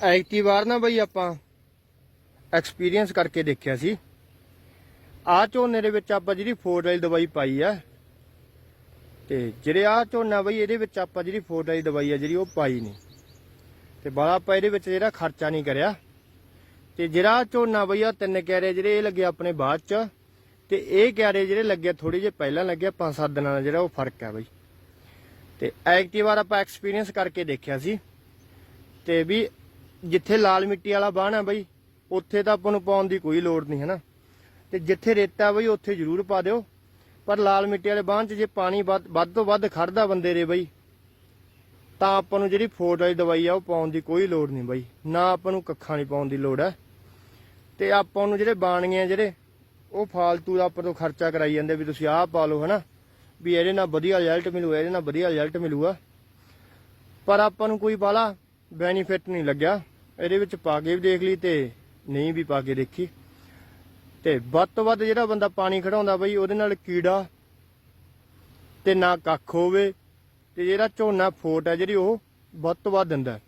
ਐਕਟੀ ਵਾਰ ਨਾ ਬਈ ਆਪਾਂ ਐਕਸਪੀਰੀਅੰਸ ਕਰਕੇ ਦੇਖਿਆ ਸੀ। ਆ ਝੋਨੇ ਦੇ ਵਿੱਚ ਆਪਾਂ ਜਿਹੜੀ ਫੋਰ ਵਾਲੀ ਦਵਾਈ ਪਾਈ ਆ, ਤੇ ਜਿਹੜੇ ਆ ਝੋਨਾ ਬਈ ਇਹਦੇ ਵਿੱਚ ਆਪਾਂ ਜਿਹੜੀ ਫੋਰ ਵਾਲੀ ਦਵਾਈ ਆ ਜਿਹੜੀ ਉਹ ਪਾਈ ਨਹੀਂ ਤੇ ਬਾਲਾ ਆਪਾਂ ਇਹਦੇ ਵਿੱਚ ਜਿਹੜਾ ਖਰਚਾ ਨਹੀਂ ਕਰਿਆ। ਤੇ ਜਿਹੜਾ ਝੋਨਾ ਬਈ ਆ ਤਿੰਨ ਕਿਆਰੇ ਜਿਹੜੇ ਇਹ ਲੱਗੇ ਆਪਣੇ ਬਾਅਦ ਚ, ਤੇ ਇਹ ਕਿਆਰੇ ਜਿਹੜੇ ਲੱਗੇ ਥੋੜੇ ਜਿਹੇ ਪਹਿਲਾਂ ਲੱਗਿਆ ਪੰਜ ਸੱਤ ਦਿਨਾਂ ਦਾ ਜਿਹੜਾ ਉਹ ਫ਼ਰਕ ਹੈ ਬਈ। ਤੇ ਐਕਟਿਵ ਵਾਰ ਆਪਾਂ ਐਕਸਪੀਰੀਅੰਸ ਕਰਕੇ ਦੇਖਿਆ ਸੀ। ਤੇ ਵੀ ਜਿੱਥੇ ਲਾਲ ਮਿੱਟੀ ਵਾਲਾ ਬਾਣ ਹੈ ਬਈ, ਉੱਥੇ ਤਾਂ ਆਪਾਂ ਨੂੰ ਪਾਉਣ ਦੀ ਕੋਈ ਲੋੜ ਨਹੀਂ ਹੈ ਨਾ ਤੇ ਜਿੱਥੇ ਰੇਤਾ ਬਈ, ਉੱਥੇ ਜ਼ਰੂਰ ਪਾ ਦਿਓ। ਪਰ ਲਾਲ ਮਿੱਟੀ ਵਾਲੇ ਬਾਣ 'ਚ ਜੇ ਪਾਣੀ ਵੱਧ ਵੱਧ ਤੋਂ ਵੱਧ ਖੜਦਾ ਬੰਦੇ ਰੇ ਬਈ, ਤਾਂ ਆਪਾਂ ਨੂੰ ਜਿਹੜੀ ਫੋਟ ਵਾਲੀ ਦਵਾਈ ਆ, ਉਹ ਪਾਉਣ ਦੀ ਕੋਈ ਲੋੜ ਨਹੀਂ ਬਈ। ਨਾ ਆਪਾਂ ਨੂੰ ਕੱਖਾਂ ਨਹੀਂ ਪਾਉਣ ਦੀ ਲੋੜ ਹੈ ਤੇ ਆਪਾਂ ਨੂੰ ਜਿਹੜੇ ਬਾਣੀਆਂ ਜਿਹੜੇ, ਉਹ ਫਾਲਤੂ ਦਾ ਆਪਾਂ ਤੋਂ ਖਰਚਾ ਕਰਾਈ ਜਾਂਦੇ ਵੀ ਤੁਸੀਂ ਆਹ ਪਾ ਲਓ, ਹਨਾ? ਵੀ ਇਹਦੇ ਨਾਲ ਵਧੀਆ ਰਿਜ਼ਲਟ ਮਿਲੂਗਾ ਇਹਦੇ ਨਾਲ ਵਧੀਆ ਰਿਜ਼ਲਟ ਮਿਲੂਗਾ। ਪਰ ਆਪਾਂ ਨੂੰ ਕੋਈ ਬਾਲਾ ਬੈਨੀਫਿਟ ਨਹੀਂ ਲੱਗਿਆ। ਇਹਦੇ ਵਿੱਚ ਪਾ ਕੇ ਵੀ ਦੇਖ ਲਈ ਤੇ ਨਹੀਂ ਵੀ ਪਾ ਕੇ ਦੇਖੀ। ਤੇ ਵੱਧ ਤੋਂ ਵੱਧ ਜਿਹੜਾ ਬੰਦਾ ਪਾਣੀ ਖੜਾਉਂਦਾ ਬਈ, ਉਹਦੇ ਨਾਲ ਕੀੜਾ ਤੇ ਨਾ ਕੱਖ ਹੋਵੇ ਤੇ ਜਿਹੜਾ ਝੋਨਾ ਫੋਟ ਹੈ ਜਿਹੜੀ ਉਹ ਵੱਧ ਤੋਂ ਵੱਧ ਦਿੰਦਾ। ਹੈ।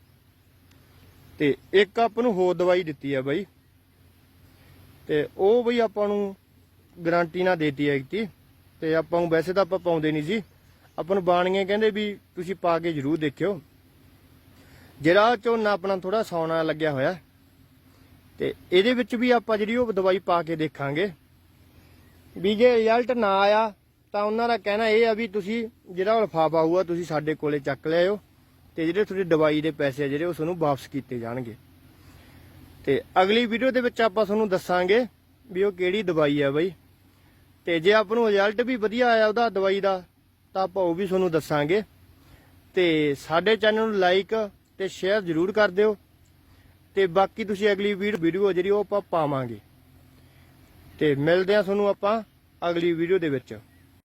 ਤੇ ਇੱਕ ਆਪਾਂ ਨੂੰ ਹੋਰ ਦਵਾਈ ਦਿੱਤੀ ਹੈ ਬਈ। ਤੇ ਉਹ ਬਈ ਆਪਾਂ ਨੂੰ ਗਾਰੰਟੀ ਨਾਲ ਦੇਤੀ ਹੈ ਇੱਕ ਤੇ। ਆਪਾਂ ਨੂੰ ਵੈਸੇ ਤਾਂ ਆਪਾਂ ਪਾਉਂਦੇ ਨਹੀਂ ਜੀ ਆਪਾਂ ਨੂੰ ਬਾਣੀਆਂ ਕਹਿੰਦੇ ਵੀ ਤੁਸੀਂ ਪਾ ਕੇ ਜ਼ਰੂਰ ਦੇਖਿਓ। ਜਿਹੜਾ ਝੋਨਾ ਆਪਣਾ ਥੋੜਾ ਸੌਣਾ ਲੱਗਿਆ ਹੋਇਆ। ਤੇ ਇਹਦੇ ਵਿੱਚ ਵੀ ਆਪਾਂ ਜਿਹੜੀ ਉਹ ਦਵਾਈ ਪਾ ਕੇ ਦੇਖਾਂਗੇ। ਵੀ ਜੇ ਰਿਜ਼ਲਟ ਨਾ ਆਇਆ, ਤਾਂ ਉਹਨਾਂ ਦਾ ਕਹਿਣਾ ਇਹ ਆ ਵੀ ਤੁਸੀਂ ਜਿਹੜਾ ਲਫ਼ਾਫਾ ਹੋਊਗਾ, ਤੁਸੀਂ ਸਾਡੇ ਕੋਲੇ ਚੱਕ ਲਿਆਓ ਤੇ ਜਿਹੜੇ ਤੁਹਾਡੀ ਦਵਾਈ ਦੇ ਪੈਸੇ ਜਿਹੜੇ ਉਹ ਤੁਹਾਨੂੰ ਵਾਪਸ ਕੀਤੇ ਜਾਣਗੇ। ਤੇ ਅਗਲੀ ਵੀਡੀਓ ਦੇ ਵਿੱਚ ਆਪਾਂ ਤੁਹਾਨੂੰ ਦੱਸਾਂਗੇ ਵੀ ਉਹ ਕਿਹੜੀ ਦਵਾਈ ਆ ਬਈ। ਤੇ ਜੇ ਆਪ ਨੂੰ ਰਿਜ਼ਲਟ ਵੀ ਵਧੀਆ ਆਇਆ ਉਹਦਾ ਦਵਾਈ ਦਾ, ਤਾਂ ਆਪਾਂ ਉਹ ਵੀ ਤੁਹਾਨੂੰ ਦੱਸਾਂਗੇ। ਤੇ ਸਾਡੇ ਚੈਨਲ ਨੂੰ ਲਾਈਕ ਤੇ ਸ਼ੇਅਰ ਜ਼ਰੂਰ ਕਰ ਦਿਓ। ਤੇ ਬਾਕੀ ਤੁਸੀਂ ਅਗਲੀ ਵੀਡੀਓ ਜਿਹੜੀ ਉਹ ਆਪਾਂ ਪਾਵਾਂਗੇ। ਤੇ ਮਿਲਦੇ ਆ ਤੁਹਾਨੂੰ ਆਪਾਂ ਅਗਲੀ ਵੀਡੀਓ ਦੇ ਵਿੱਚ।